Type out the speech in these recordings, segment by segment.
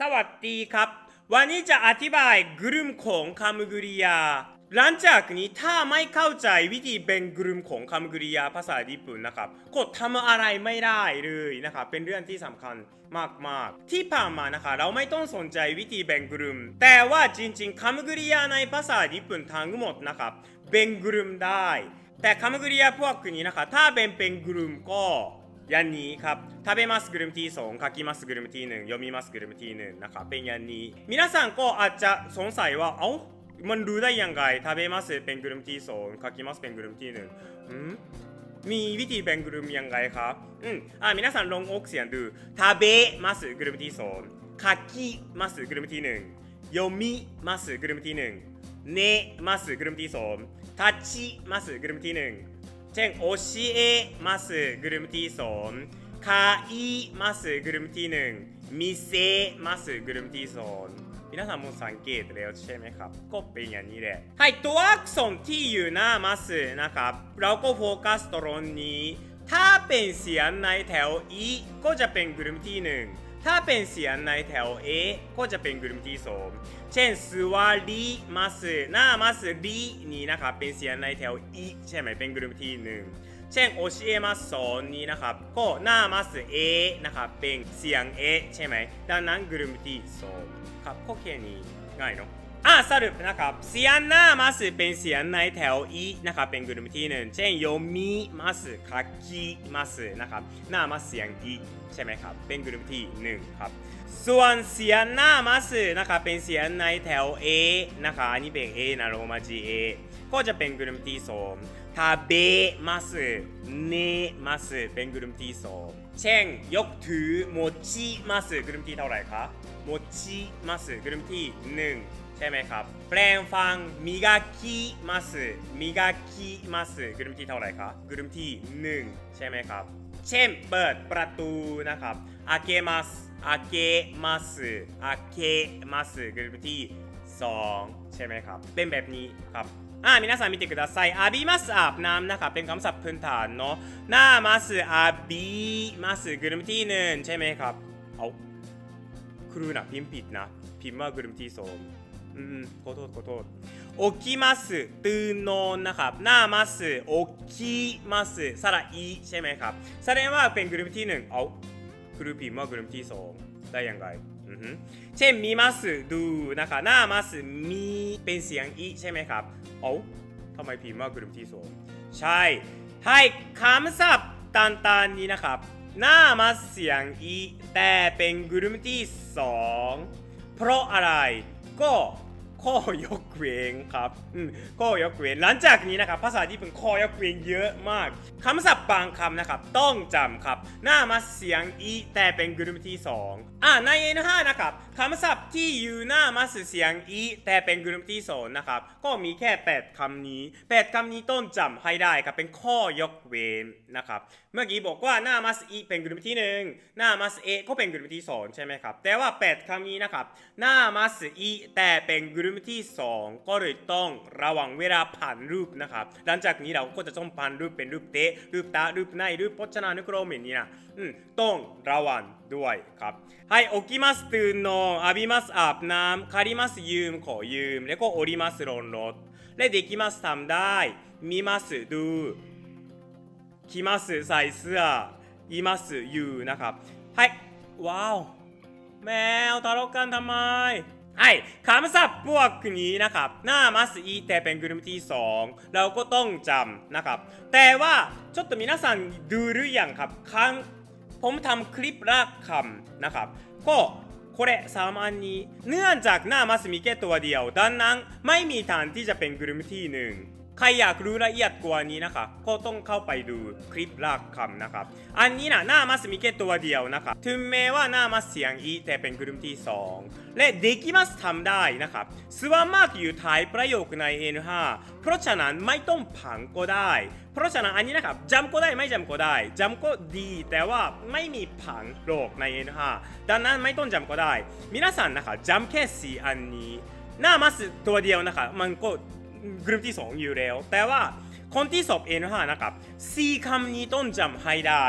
สวัสดีครับ วันนี้จะอธิบายกลุ่มของคำกริยา หลังจากนี้ถ้าไม่เข้าใจวิธีแบ่งกลุ่มของคำกริยาภาษาญี่ปุ่นนะครับก็ทำอะไรไม่ได้เลยนะครับเป็นเรื่องที่สำคัญมากๆ ที่ผ่านมานะคะเราไม่ต้องสนใจวิธีแบ่งกลุ่มแต่ว่าจริงๆคำกริยาในภาษาญี่ปุ่นทั้งหมดนะครับแบ่งกลุ่มได้ แต่คำกริยาพวกนี้นะคะถ้าเป็นเป็นกลุ่มก็ ยันนี้ครับทาเบมัสกรุมทีสองคากิมัสกรุมทีหนึ่งโยมิมัสกรุมทีหนึ่งนะครับเป็นยันนี้มินาซังก็อาจจะสงสัยว่าเอ้ามันรู้ได้ยังไงทาเบมัสเป็นกรุมทีสองคากิมัสเป็นกรุมทีหนึ่งอืมมีวิธีแบ่งกลุ่มยังไงครับ อืม อ่ามินาสันลอกเสียงดูทากลุ่ครัสกลุ่มนครัสกลุ่มนครัสกลุ่มนครัชิ เช่น教えますกลุ่มที่สอง買いますกลุ่มที่หนึ่ง見せますกลุ่มที่สอง皆さんもสังเกตแล้วใช่ไหมครับ ก็เป็นอย่างนี้แหละはいตัวอักษรที่อยู่หน้าますนะครับ เราก็โฟกัสตรงนี้ ถ้าเป็นเสียงในแถว e ก็จะเป็นกลุ่มที่หนึ่ง ถ้าเป็นเสียงในแถว A ก็จะเป็นกลุ่มที่สองเช่นสวารีมาสหน้ามาสรีนี้นะครับเป็นเสียงในแถว E ใช่ไหมเป็นกลุ่มที่หนึ่งเช่นโอชิเอมาสอนนี้นะครับก็หน้ามาส A นะครับเป็นเสียง A ใช่ไหมดังนั้นกลุ่มที่สองครับก็แค่นี้ง่ายเนาะ อะสรุปนะครับเสียงหน้ามาสเป็นเสียงในแถว E นะครับเป็นกลุ่มที่หนึ่งเช่นโยมิมาสคากิมาสนะครับหน้ามาสเสียง E ใช่ไหมครับเป็นกลุ่มที่หนึ่งครับส่วนเสียงหน้ามาสนะครับเป็นเสียงในแถว A นะครับอันนี้เป็น A นะโรมาจี A ก็จะเป็นกลุ่มที่สองทาเบมาสเนมาสเป็นกลุ่มที่สองเช่นยกถือโมจิมาสกลุ่มที่เท่าไหร่คะโมจิมาสกลุ่มที่หนึ่ง ใช่ไหมครับ แปลงฟังมิกาคิมัสมิกาคิมัสกลุ่มที่เท่าไหร่ครับกลุ่มที่หนึ่งใช่ไหมครับเช่นเปิดประตูนะครับอาเกมัสอาเกมัสอาเกมัสกลุ่มที่สองใช่ไหมครับ เป็นแบบนี้ครับอ่ามินาสันมิเตกุดอาบน้ำนะครับ เป็นคำศัพท์พื้นฐานเนาะなますา比ますอาบิมัสกลุ่มที่หนึ่งใช่ไหมครับ เอาครูนะพิมพ์ผิดนะ พิมพ์ว่ากลุ่มที่สอง อืมขอโทษขอโทษโอกิมัสตื่นนอนนะครับหน้ามัสโอกิมัสสระอีใช่ไหมครับแสดงว่าเป็นกลุ่มที่หนึ่งเอาครูพิมว่ากลุ่มที่สองได้ยังไงอือฮึเช่นมีมัสดูนะครับหน้ามัสมีเป็นเสียงอีใช่ไหมครับเอาทำไมพิมพ์ว่ากลุ่มที่สองใช่ให้คำศัพท์ต่างๆนี้นะครับหน้ามัสเสียงอีแต่เป็นกลุ่มที่สองเพราะอะไรก็ ข้อยกเว้นครับอืมข้อยกเว้นหลังจากนี้นะครับภาษาญี่ปุ่นข้อยกเว้นเยอะมากคำศัพท์บางคำนะครับต้องจำครับ หน้ามาเสียงอีแต่เป็นกลุ่มที่สอง อ่าใน N5 นะครับคำศัพท์ที่อยู่หน้ามาเสียงอีแต่เป็นกลุ่มที่สองนะครับ ก็มีแค่ 8คำนี้ 8คำนี้ต้องจำให้ได้ครับ เป็นข้อยกเว้นนะครับ เมื่อกี้บอกว่าหน้ามัสอีเป็นกลุ่มที่หนึ่งหน้ามัสเอก็เป็นกลุ่มที่สองใช่ไหมครับ แต่ว่า 8คำนี้นะครับ หน้ามัสอีแต่เป็นกลุ่มที่สองก็เลยต้องระวังเวลาผ่านรูปนะครับ หลังจากนี้เราก็จะต้องผ่านรูปเป็นรูปเตะรูปตารูปในรูปพจนานุกรมอย่างนี้นะต้องระวังด้วยครับはい起きますตื่นนอน浴びますอาบน้ำ借りますยืมขอยืม แล้วก็降りますลงรถและできますทำได้見ますดู 来ますใส่เสื้อいますอยู่นะครับはいว้าว แมวทะเลาะกันทำไมはいคำศัพท์พวกนี้นะครับ หน้ามัสอีแต่เป็นกลุ่มที่สองเราก็ต้องจำนะครับ แต่ว่าちょっと皆さんดูหรือยังครับครั้ง ผมทำคลิปละคำนะครับ ก็これ3อันนี้เนื่องจากหน้ามัสมีแค่ตัวเดียวดังนั้นไม่มีทางที่จะเป็นกลุ่มที่หนึ่ง ใครอยากรู้ละเอียดกว่านี้นะครับ ก็ต้องเข้าไปดูคลิปลากคำนะครับ อันนี้นะหน้ามัสมีแค่ตัวเดียวนะครับ ถึงแม้ว่าหน้ามัสเสียงอีแต่เป็นกลุ่มที่สองและできますทำได้นะครับส่วนมากอยู่ท้ายประโยคใน N5 เพราะฉะนั้นไม่ต้องผังก็ได้ เพราะฉะนั้นอันนี้นะครับจำก็ได้ไม่จำก็ได้จำก็ดีแต่ว่าไม่มีผังโลกใน N5 ดังนั้นไม่ต้องจำก็ได้皆さんนะครับจำแค่สี่อันนี้ หน้ามัสตัวเดียวนะครับมันก็ กลุ่มที่ 2 อยู่แล้ว แต่ว่าคนที่สอบ N5 นะครับ4คำนี้ต้องจำให้ได้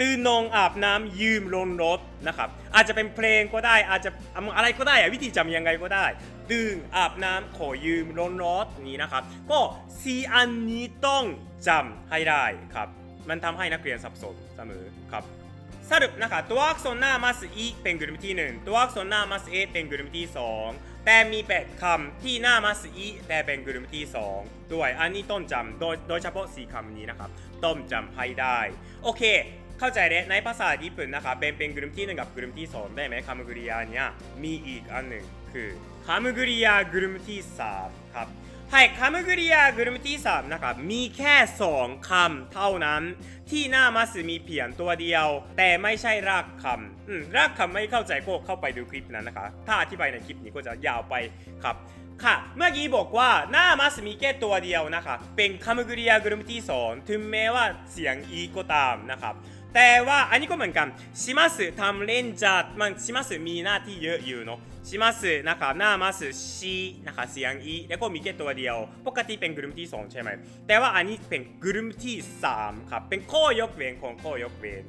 ตื่นนองอาบน้ำยืมลงรถนะครับอาจจะเป็นเพลงก็ได้อาจจะอะไรก็ได้อะวิธีจำยังไงก็ได้ ตื่นอาบน้ำขอยืมลงรถนี้นะครับ ก็สีอันนี้ต้องจำให้ได้ครับ มันทำให้นักเรียนสับสนเสมอครับสรุปนะครับตัวอักษรหน้ามัสอีเป็นกลุ่มที่ 1 ตัวอักษรหน้ามัสเอเป็นกลุ่มที่ 2 แต่มีแปดคำที่หน้ามัสอีแต่เป็นกลุ่มที่ 2 ด้วยอันนี้ต้องจำโดยโดยเฉพาะสี่คำนี้นะครับต้องจำให้ได้ โอเค เข้าใจเลยในภาษาญี่ปุ่นนะครับเป็นเป็นกลุ่มที่หนึ่งกับกลุ่มที่สองได้ไหมคำกริยาเนี่ยมีอีกอันหนึ่งคือคำกริยากลุ่มที่สามครับ はい、カムグリアグルムティさんนะครับมีแค่สองคำเท่านั้น ที่หน้ามัสมีเพียงตัวเดียว แต่ไม่ใช่รากคำ อืมถ้าทำไม่เข้าใจก็เข้าไปดูคลิปนั้นนะคะ ถ้าอธิบายในคลิปนี้ก็จะยาวไปครับค่ะ เมื่อกี้บอกว่าหน้ามัสมีแค่ตัวเดียวนะคะ เป็นคำกริยากรุมที่สองถึงแม้ว่าเสียงอีก็ตามนะครับแต่ว่าอันนี้ก็เหมือนกันชิมัสทำเล่นจัดมันชิมัสมีหน้าที่เยอะอยู่เนาะชิมัสนะคะหน้ามัสชีนะคะเสียงอีแล้วก็มีแค่ตัวเดียว ปกติเป็นกรุมที่สองใช่ไหมแต่ว่าอันนี้เป็นกรุมที่สามครับเป็นข้อยกเว้นของข้อยกเว้น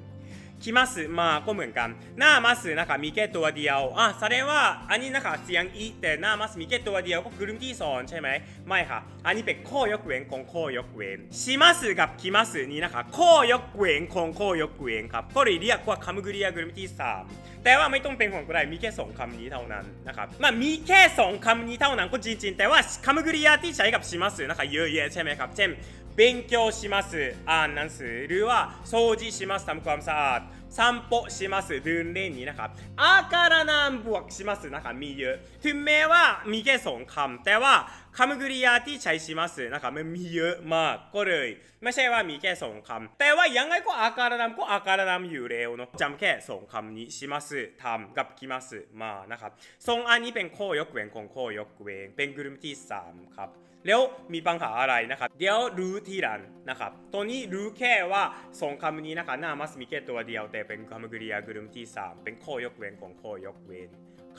คิมัสมาก็เหมือนกันหน้ามัสนะคะมีแค่ตัวเดียวอะแสดงว่าอันนี้นะคะเสียงอีแต่หน้ามัสมีแค่ตัวเดียวก็คือกลุ่มที่สอนใช่ไหมไม่ค่ะ อันนี้เป็นข้อยกเว้นของข้อยกเว้นชิมักับคิมันี้นะคข้อยกเว้นของข้อยกเว้นครับก็เลเรียกว่าคำกริยากลุ่มที่สามแต่ว่าไม่ต้องเป็นของก็ได้มีแค่สองคำนี้เท่านั้นนะครับมามีแค่สองคำนี้เท่านั้นก็จริงๆ แต่ว่าคำกริยาที่ใช้กับชิมัสนะคะเยอะแยะใช่ไหมครับเช่น 勉強しますอ่านหนังสือหรือว่า掃除しますทำความสะอาด 散歩しますเดินเล่นนี้นะครับอาการนามบวกしますนะครับมีเยอะ ถึงแม้ว่ามีแค่สองคำแต่ว่าคำกริยาที่ใช้しますนะครับมันมีเยอะมากก็เลย ไม่ใช่ว่ามีแค่สองคำแต่ว่ายังไงก็อาการนามก็อาการนามอยู่แล้วเนาะจำแค่สองคำนี้しますทำกับ来ますมานะครับสองอันนี้เป็นข้อยกเว้นของข้อยกเว้นเป็นกลุ่มที่สามครับ แล้วมีปัญหาอะไรนะครับ เดี๋ยวรู้ทีหลังนะครับตัวนี้รู้แค่ว่าสองคำนี้นะคะหน้ามัสมีแค่ตัวเดียว แต่เป็นคำกริยากลุ่มที่ 3 เป็นข้อยกเว้นของข้อยกเว้น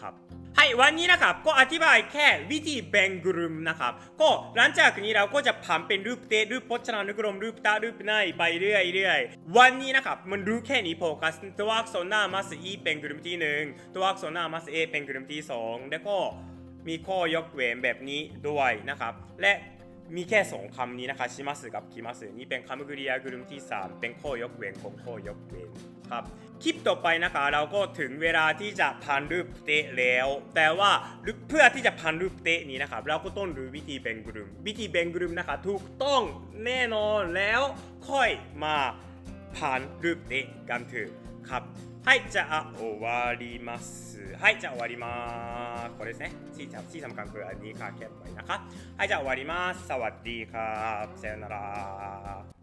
ครับはいวันนี้นะครับก็อธิบายแค่วิธีแบ่งกลุ่มนะครับก็หลังจากนี้เราก็จะผันเป็นรูปเตรูปพจนานุกรมรูปตารูปในไปเรื่อยเรื่อยๆวันนี้นะครับมันรู้แค่นี้โฟกัสตัวอักษรหน้ามัสอีเป็นกลุ่มที่หนึ่งตัวอักษรหน้ามัสเอเป็นกลุ่มที่สองแล้วก็ มีข้อยกเว้นแบบนี้ด้วยนะครับ และมีแค่สองคำนี้นะคะชิมัสกับคิมัสนี่เป็นคำกริยากลุ่มที่ 3 เป็นข้อยกเว้นของข้อยกเว้นครับ คลิปต่อไปนะคะ เราก็ถึงเวลาที่จะพันรูปเตะแล้ว แต่ว่าเพื่อที่จะพันรูปเตะนี้นะครับ เราก็ต้องรู้วิธีแบ่งกลุ่มวิธีแบ่งกลุ่มนะคะ ถูกต้องแน่นอนแล้วค่อยมาพันรูปเตะกันเถอะ か。はいじゃあ終わります。はいじゃあ終わりまーす。これですね。小さ小さな感覚が2かけばいいなかはいじゃあ終わります。さわっーかさよなら